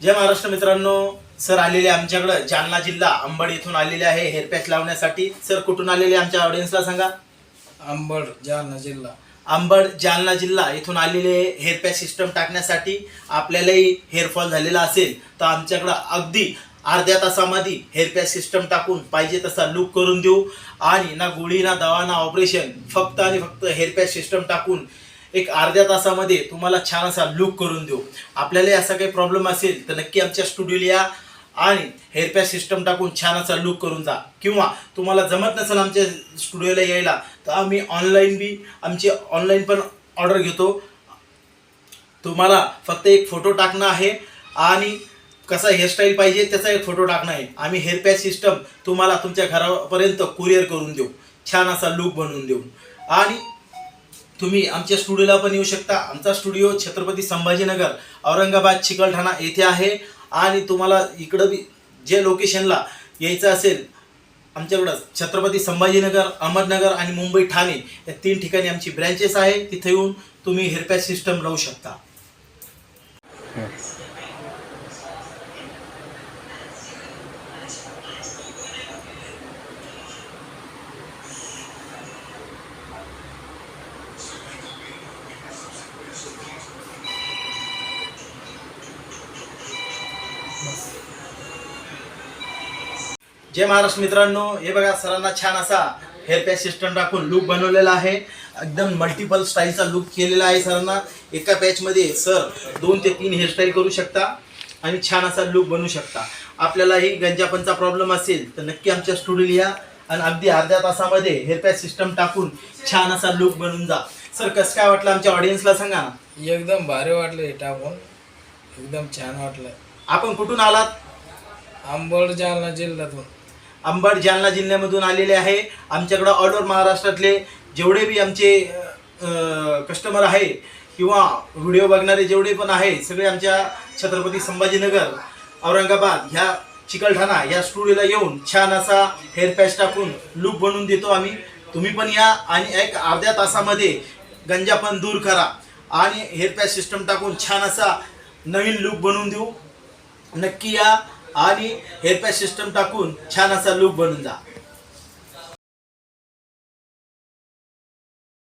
जय महाराष्ट्र मित्रांनो. सर आलेले आमच्याकडं. जालना जिल्हा अंबड येथून आलेले आहे. हेअर पॅच लावण्यासाठी. सर कुठून आलेले आमच्या ऑडियन्सला सांगा? अंबड जालना जिल्हा. अंबड जालना जिल्हा इथून आलेले हेअर पॅच सिस्टम टाकण्यासाठी आपल्यालाही हेअरफॉल झालेला असेल तर आमच्याकडं अगदी अर्ध्या तासामध्ये हेअर पॅच सिस्टम टाकून पाहिजे तसा लुक करून देऊ. आणि ना गोळी ना दवा ना ऑपरेशन फक्त आणि फक्त हेअर पॅच सिस्टम टाकून एक अर्ध्या तासामध्ये तुम्हाला छान असा लुक करून देऊ. आपल्याला असा काही प्रॉब्लेम असेल तर नक्की आमच्या स्टुडिओला या आणि हेअरपॅक सिस्टम टाकून छान असा लुक करून जा. किंवा तुम्हाला जमत नसेल आमच्या स्टुडिओला यायला तर आम्ही ऑनलाईन बी आमची ऑनलाईन पण ऑर्डर घेतो. तुम्हाला फक्त एक फोटो टाकणं आहे आणि कसा हेअरस्टाईल पाहिजे त्याचा एक फोटो टाकणं आहे. आम्ही हेअरपॅक सिस्टम तुम्हाला तुमच्या घरापर्यंत कुरिअर करून देऊ. छान असा लुक बनवून देऊ. आणि तुम्ही आमच्या स्टुडिओला पण येऊ शकता. आमचा स्टुडिओ छत्रपती संभाजीनगर औरंगाबाद चिकलठाणा येथे आहे. आणि तुम्हाला इकडं बी जे लोकेशनला यायचं असेल आमच्याकडं छत्रपती संभाजीनगर अहमदनगर आणि मुंबई ठाणे या तीन ठिकाणी आमची ब्रँचेस आहे. तिथे येऊन तुम्ही हेअरपॅच सिस्टम राहू शकता. जय महाराष्ट्र मित्रांनो. हे बघा सरांना छान असा हेअर पॅच सिस्टम टाकून लुक बनवलेला आहे. एकदम मल्टिपल स्टाईलचा लुक केलेला आहे सरांना. एका पॅचमध्ये सर दोन ते तीन हेअरस्टाईल करू शकता आणि छान असा लुक बनवू शकता. आपल्यालाही गंजापनचा प्रॉब्लेम असेल तर नक्की आमच्या स्टुडिओला या आणि अगदी अर्ध्या तासामध्ये हेअर पॅच सिस्टम टाकून छान असा लुक बनवून जा. सर कसं काय वाटलं आमच्या ऑडियन्सला सांगा ना. एकदम भारी वाटलं हे टाकून. एकदम छान वाटलं. आपण कुठून आलात? अंबड जालना जिल्ह्यातून. अंबड जालना जिल्ह्यामधून आलेले आहे. आमच्याकडं ऑल ओव्हर महाराष्ट्रातले जेवढे बी आमचे कस्टमर आहे किंवा व्हिडिओ बघणारे जेवढे पण आहे सगळे आमच्या छत्रपती संभाजीनगर औरंगाबाद ह्या चिकलठाणा ह्या स्टुडिओला येऊन छान असा हेअर पॅच टाकून लूक बनवून देतो आम्ही. तुम्ही पण या आणि एक अर्ध्या तासामध्ये गंजा पण दूर करा आणि हेअर पॅच सिस्टम टाकून छान असा नवीन लूक बनवून देऊ. नक्की या. आणि हेअर पॅच सिस्टम टाकून छान असा लुक बनून जा.